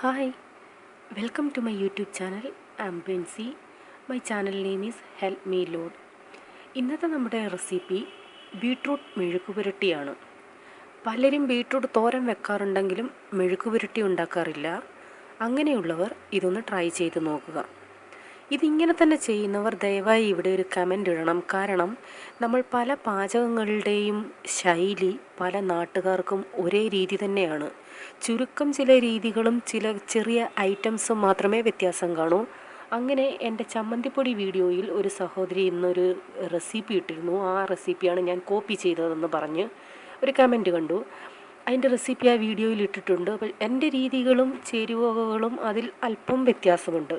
Hi welcome to my YouTube channel am Benzi my channel name is help me lord ഇന്നത്തെ നമ്മുടെ recipe beetroot മെഴുക്കുപുരട്ടിയാണ് പലരും beetroot തോരൻ വെക്കാറുണ്ടെങ്കിലും മെഴുക്കുപുരട്ടി ഉണ്ടാക്കാറില്ല. അങ്ങനെയുള്ളവർ ഇതൊന്ന് ട്രൈ ചെയ്ത് നോക്കുക. ഇതിങ്ങനെ തന്നെ ചെയ്യുന്നവർ ദയവായി ഇവിടെ ഒരു കമന്റ് ഇടണം. കാരണം നമ്മൾ പല പാചകങ്ങളുടെയും ശൈലി പല നാട്ടുകാർക്കും ഒരേ രീതി തന്നെയാണ്. ചുരുക്കം ചില രീതികളും ചില ചെറിയ ഐറ്റംസും മാത്രമേ വ്യത്യാസം കാണൂ. അങ്ങനെ എന്റെ ചമ്മന്തിപ്പൊടി വീഡിയോയിൽ ഒരു സഹോദരി ഇന്നൊരു റെസിപ്പി ഇട്ടിരുന്നു. ആ റെസിപ്പിയാണ് ഞാൻ കോപ്പി ചെയ്തതെന്ന് പറഞ്ഞ് ഒരു കമന്റ് കണ്ടു. അതിന്റെ റെസിപ്പി ആ വീഡിയോയിൽ ഇട്ടിട്ടുണ്ട്. അപ്പോൾ എന്റെ രീതികളും ചേരുവകകളും അതിൽ അല്പം വ്യത്യാസമുണ്ട്.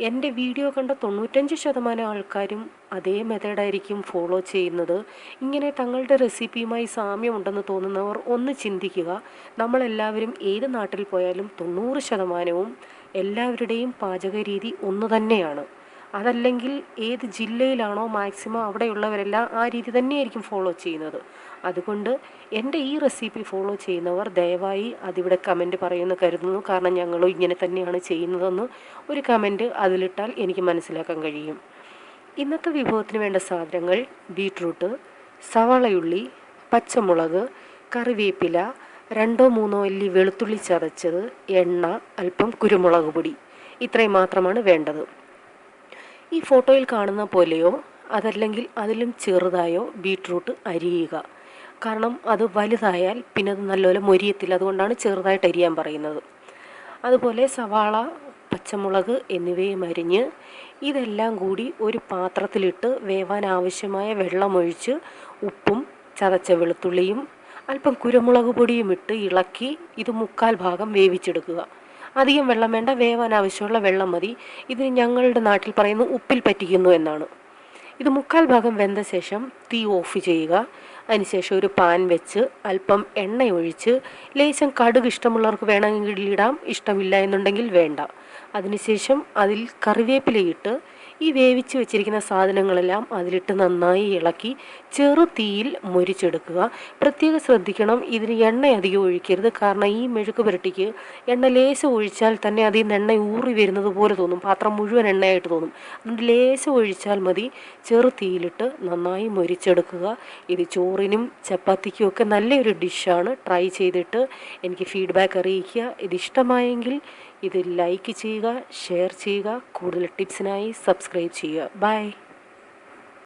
എന്റെ വീഡിയോ കണ്ട തൊണ്ണൂറ്റഞ്ച് ശതമാനം ആൾക്കാരും അതേ മെത്തേഡായിരിക്കും ഫോളോ ചെയ്യുന്നത്. ഇങ്ങനെ തങ്ങളുടെ റെസിപ്പിയുമായി സാമ്യമുണ്ടെന്ന് തോന്നുന്നവർ ഒന്ന് ചിന്തിക്കുക. നമ്മളെല്ലാവരും ഏത് നാട്ടിൽ പോയാലും തൊണ്ണൂറ് ശതമാനവും എല്ലാവരുടെയും പാചക രീതി ഒന്ന് തന്നെയാണ്. അതല്ലെങ്കിൽ ഏത് ജില്ലയിലാണോ മാക്സിമം അവിടെയുള്ളവരെല്ലാം ആ രീതി തന്നെയായിരിക്കും ഫോളോ ചെയ്യുന്നത്. അതുകൊണ്ട് എന്റെ ഈ റെസിപ്പി ഫോളോ ചെയ്യുന്നവർ ദയവായി അതിവിടെ കമന്റ് പറയുമെന്ന് കരുതുന്നു. കാരണം ഞങ്ങളും ഇങ്ങനെ തന്നെയാണ് ചെയ്യുന്നതെന്ന് ഒരു കമന്റ് അതിലിട്ടാൽ എനിക്ക് മനസ്സിലാക്കാൻ കഴിയും. ഇന്നത്തെ വിഭവത്തിന് വേണ്ട സാധനങ്ങൾ ബീട്രൂട്ട് സവാളയുള്ളി പച്ചമുളക് കറിവേപ്പില രണ്ടോ മൂന്നോ അല്ലി വെളുത്തുള്ളി ചതച്ചത് എണ്ണ അല്പം കുരുമുളക് പൊടി. ഇത്രയും മാത്രമാണ് വേണ്ടത്. ഈ ഫോട്ടോയിൽ കാണുന്ന പോലെയോ അതല്ലെങ്കിൽ അതിലും ചെറുതായോ ബീട്രൂട്ട് അരിയുക. കാരണം അത് വലുതായാൽ പിന്നെ അത് നല്ലപോലെ മൊരിയത്തില്ല. അതുകൊണ്ടാണ് ചെറുതായിട്ട് അരിയാൻ പറയുന്നത്. അതുപോലെ സവാള പച്ചമുളക് എന്നിവയും അരിഞ്ഞ് ഇതെല്ലാം കൂടി ഒരു പാത്രത്തിലിട്ട് വേവാൻ ആവശ്യമായ വെള്ളമൊഴിച്ച് ഉപ്പും ചതച്ച വെളുത്തുള്ളിയും അല്പം കുരുമുളക് പൊടിയും ഇട്ട് ഇളക്കി ഇത് മുക്കാൽ ഭാഗം വേവിച്ചെടുക്കുക. അധികം വെള്ളം വേണ്ട വേവാൻ ആവശ്യമുള്ള വെള്ളം മതി. ഇതിന് ഞങ്ങളുടെ നാട്ടിൽ പറയുന്നു ഉപ്പിൽ പറ്റിക്കുന്നു എന്നാണ്. ഇത് മുക്കാൽ ഭാഗം വെന്ത ശേഷം തീ ഓഫ് ചെയ്യുക. അതിനുശേഷം ഒരു പാൻ വെച്ച് അല്പം എണ്ണ ഒഴിച്ച് ലേശം കടുക് ഇഷ്ടമുള്ളവർക്ക് വേണമെങ്കിൽ ഇടാം ഇഷ്ടമില്ല എന്നുണ്ടെങ്കിൽ വേണ്ട. അതിനുശേഷം അതിൽ കറിവേപ്പിലയിട്ട് ഈ വേവിച്ച് വെച്ചിരിക്കുന്ന സാധനങ്ങളെല്ലാം അതിലിട്ട് നന്നായി ഇളക്കി ചെറു തീയിൽ മൊരിച്ചെടുക്കുക. പ്രത്യേകം ശ്രദ്ധിക്കണം ഇതിന് എണ്ണ അധികം ഒഴിക്കരുത്. കാരണം ഈ മെഴുക്ക് പുരട്ടിക്ക് എണ്ണ ലേശം ഒഴിച്ചാൽ തന്നെ അതിൽ നിന്ന് എണ്ണ ഊറി വരുന്നത് പോലെ തോന്നും. പാത്രം മുഴുവൻ എണ്ണയായിട്ട് തോന്നും. അതുകൊണ്ട് ലേശം ഒഴിച്ചാൽ മതി. ചെറു തീയിലിട്ട് നന്നായി മൊരിച്ചെടുക്കുക. ഇത് ചോറിനും ചപ്പാത്തിക്കും ഒക്കെ നല്ലൊരു ഡിഷാണ് ട്രൈ ചെയ്തിട്ട് എനിക്ക് ഫീഡ്ബാക്ക് അറിയിക്കുക. ഇത് ഇഷ്ടമായെങ്കിൽ ഇത് ലൈക്ക് ചെയ്യുക ഷെയർ ചെയ്യുക കൂടുതൽ ടിപ്സിനായി സബ്സ്ക്രൈബ് ചെയ്യുക. ബൈ